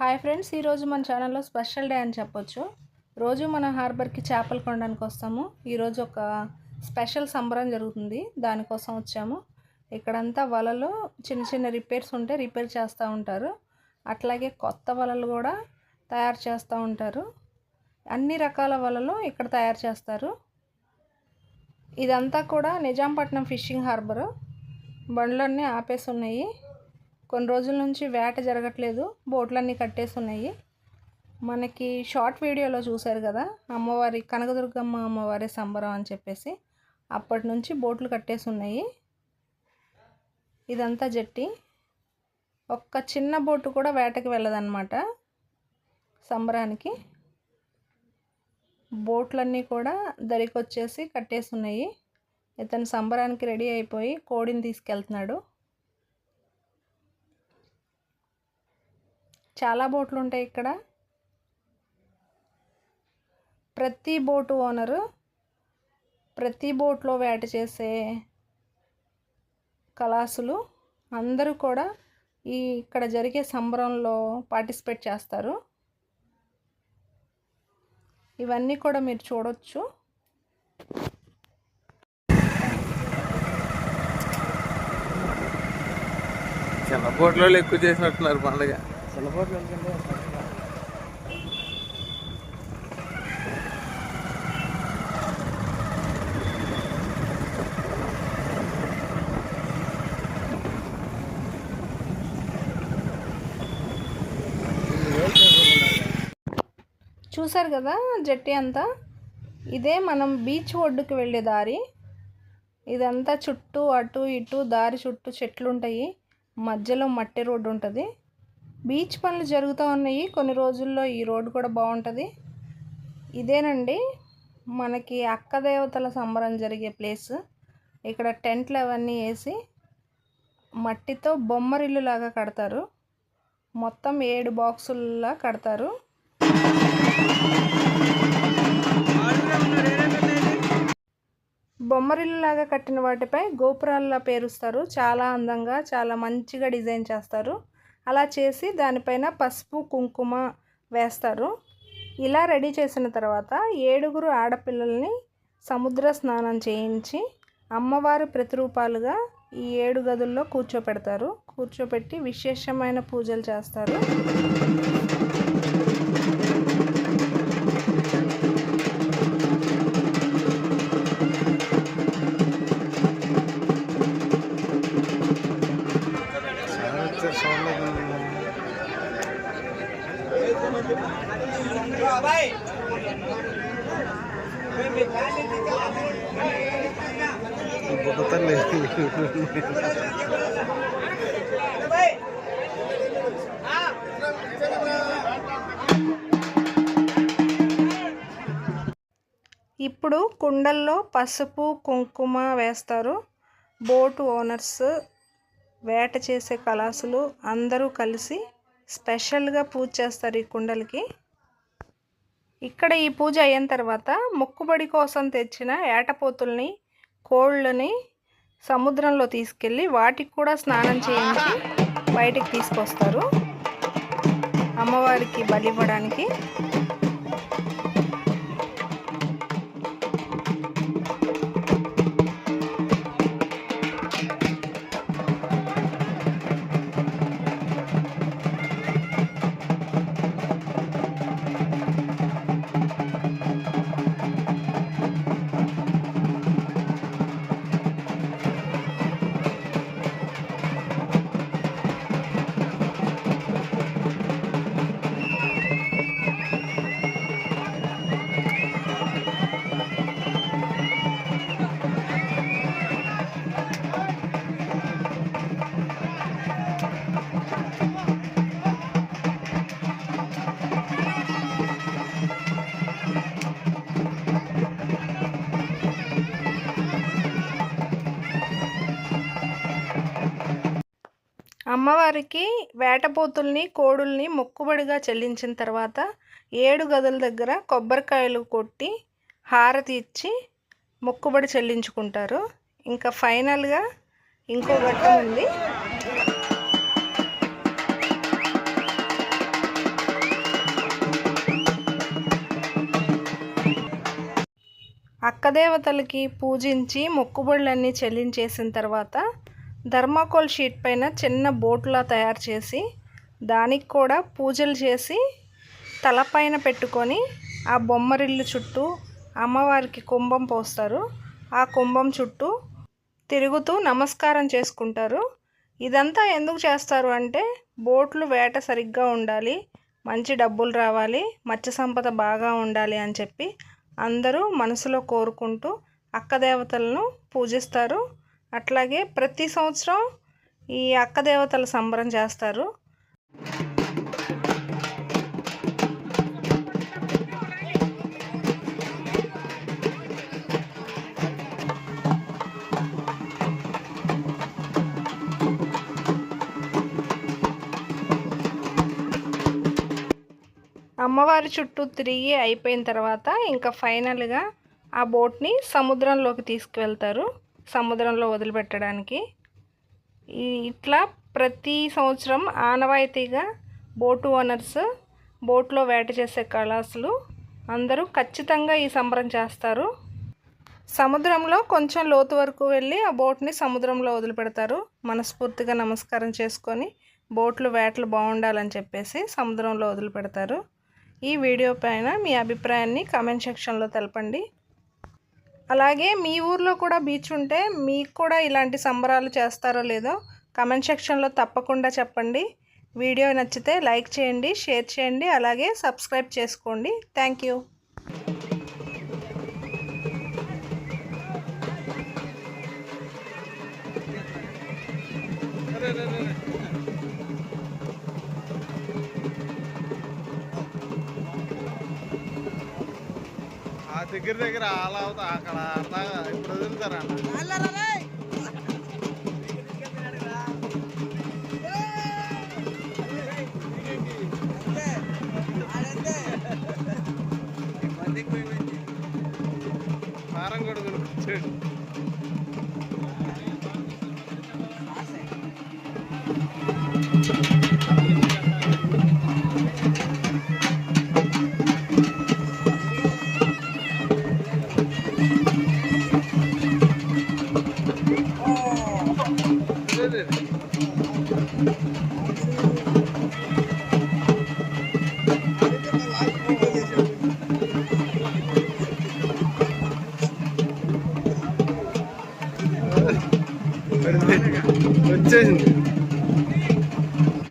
Hi friends ఈరోజు మన ఛానల్లో స్పెషల్ డే అని చెప్పొచ్చు. రోజు మన హార్బర్కి చేపలు కొనడానికి వస్తాము. ఈరోజు ఒక స్పెషల్ సంబరం జరుగుతుంది. దానికోసం వచ్చాము. ఇక్కడంతా వలలు చిన్న చిన్న రిపేర్స్ ఉంటే రిపేర్ చేస్తూ ఉంటారు. అట్లాగే కొత్త వలలు కూడా తయారు చేస్తూ ఉంటారు. అన్ని రకాల వలలు ఇక్కడ తయారు చేస్తారు. ఇదంతా కూడా నిజాంపట్నం ఫిషింగ్ హార్బరు. బండ్లన్నీ ఆపేసి ఉన్నాయి. కొన్ని రోజుల నుంచి వేట జరగట్లేదు. బోట్లన్నీ కట్టేసి ఉన్నాయి మనకి షార్ట్ వీడియోలో చూశారు కదా అమ్మవారి కనకదుర్గమ్మ అమ్మవారి సంబరం అని చెప్పేసి. అప్పటి నుంచి బోట్లు కట్టేసి ఉన్నాయి ఇదంతా జట్టి. ఒక్క చిన్న బోటు కూడా వేటకి వెళ్ళదన్నమాట సంబరానికి. బోట్లన్నీ కూడా దరికొచ్చేసి కట్టేస్తున్నాయి కట్టేసి ఉన్నాయి ఇతను సంబరానికి రెడీ అయిపోయి కోడిని తీసుకెళ్తున్నాడు. చాలా బోట్లు ఉంటాయి ఇక్కడ. ప్రతి బోటు ఓనరు ప్రతి బోట్లో వేట చేసే కళాసులు అందరూ కూడా ఈ ఇక్కడ జరిగే సంబరంలో పార్టిసిపేట్ చేస్తారు. ఇవన్నీ కూడా మీరు చూడొచ్చు. చిన్న బోట్లో ఎక్కువ చేసినట్టున్నారు పండుగ. చూసారు కదా జట్టి అంతా? ఇదే మనం బీచ్ ఒడ్డుకు వెళ్ళే దారి. ఇదంతా చుట్టూ అటు ఇటు దారి చుట్టూ చెట్లు ఉంటాయి మధ్యలో మట్టి రోడ్డు ఉంటుంది బీచ్ పనులు జరుగుతూ ఉన్నాయి. కొన్ని రోజుల్లో ఈ రోడ్డు కూడా బాగుంటుంది. ఇదేనండి. మనకి అక్క దేవతల సంబరం జరిగే ప్లేస్. ఇక్కడ టెంట్లు అవన్నీ వేసి మట్టితో బొమ్మరిల్లు లాగా కడతారు. మొత్తం ఏడు బాక్సుల్లా కడతారు. బొమ్మరిల్లులాగా కట్టిన వాటిపై గోపురాల్లా పేరుస్తారు. చాలా అందంగా చాలా మంచిగా డిజైన్ చేస్తారు. అలా చేసి దానిపైన పసుపు కుంకుమ వేస్తారు. ఇలా రెడీ చేసిన తర్వాత ఏడుగురు ఆడపిల్లల్ని సముద్ర స్నానం చేయించి అమ్మవారి ప్రతిరూపాలుగా ఈ ఏడు గదుల్లో కూర్చోపెడతారు. కూర్చోపెట్టి విశేషమైన పూజలు చేస్తారు. ఇప్పుడు కుండల్లో పసుపు కుంకుమ వేస్తారు. బోటు ఓనర్స్ వేట చేసే కళాసులు అందరూ కలిసి స్పెషల్గా పూజ చేస్తారు ఈ కుండలకి. ఇక్కడ ఈ పూజ అయిన తర్వాత మొక్కుబడి కోసం తెచ్చిన ఏటపోతుల్ని కోళ్ళని సముద్రంలో తీసుకెళ్ళి వాటికి కూడా స్నానం చేయించి బయటికి తీసుకొస్తారు. అమ్మవారికి బలి ఇవ్వడానికి. అమ్మవారికి వేటపోతుల్ని కోడుల్ని మొక్కుబడిగా చెల్లించిన తర్వాత ఏడు గదుల దగ్గర కొబ్బరికాయలు కొట్టి హారతి ఇచ్చి మొక్కుబడి చెల్లించుకుంటారు. ఇంకా ఫైనల్గా ఇంకో ఘట్టం ఉంది. అక్కదేవతలకి పూజించి మొక్కుబడులన్నీ చెల్లించేసిన తర్వాత ధర్మాకోల్ షీట్ పైన చిన్న బోట్లా తయారు చేసి దానికి కూడా పూజలు చేసి తలపైన పెట్టుకొని ఆ బొమ్మరిల్లు చుట్టూ అమ్మవారికి కుంభం పోస్తారు. ఆ కుంభం చుట్టూ తిరుగుతూ నమస్కారం చేసుకుంటారు. ఇదంతా ఎందుకు చేస్తారు అంటే బోట్లు వేట సరిగ్గా ఉండాలి మంచి డబ్బులు రావాలి మత్స్య సంపద బాగా ఉండాలి అని చెప్పి అందరూ మనసులో కోరుకుంటూ అక్కదేవతలను పూజిస్తారు. అట్లాగే ప్రతి సంవత్సరం ఈ అక్క దేవతల సంబరం చేస్తారు. అమ్మవారి చుట్టూ తిరిగి అయిపోయిన తర్వాత ఇంకా ఫైనల్గా ఆ బోట్ని సముద్రంలోకి తీసుకువెళ్తారు. సముద్రంలో వదిలిపెట్టడానికి. ఇట్లా ప్రతి సంవత్సరం ఆనవాయితీగా బోటు ఓనర్స్ బోట్లో వేట చేసే కళాసులు అందరూ ఖచ్చితంగా ఈ సంబరం చేస్తారు. సముద్రంలో కొంచెం లోతు వరకు వెళ్ళి ఆ బోట్ని సముద్రంలో వదిలిపెడతారు. మనస్ఫూర్తిగా నమస్కారం చేసుకొని బోట్లు వేటలు బాగుండాలని చెప్పేసి సముద్రంలో వదిలిపెడతారు. ఈ వీడియో పైన మీ అభిప్రాయాన్ని కామెంట్ సెక్షన్లో తెలపండి. అలాగే మీ ఊర్లో కూడా బీచ్ ఉంటే మీకు కూడా ఇలాంటి సంబరాలు చేస్తారో లేదో కమెంట్ సెక్షన్లో తప్పకుండా చెప్పండి. వీడియో నచ్చితే లైక్ చేయండి షేర్ చేయండి అలాగే సబ్స్క్రైబ్ చేసుకోండి. Thank you. ఆ దగ్గర దగ్గర ఆల్ అవుతా అక్కడ అర్థం ఇప్పుడు వదులుతారన్న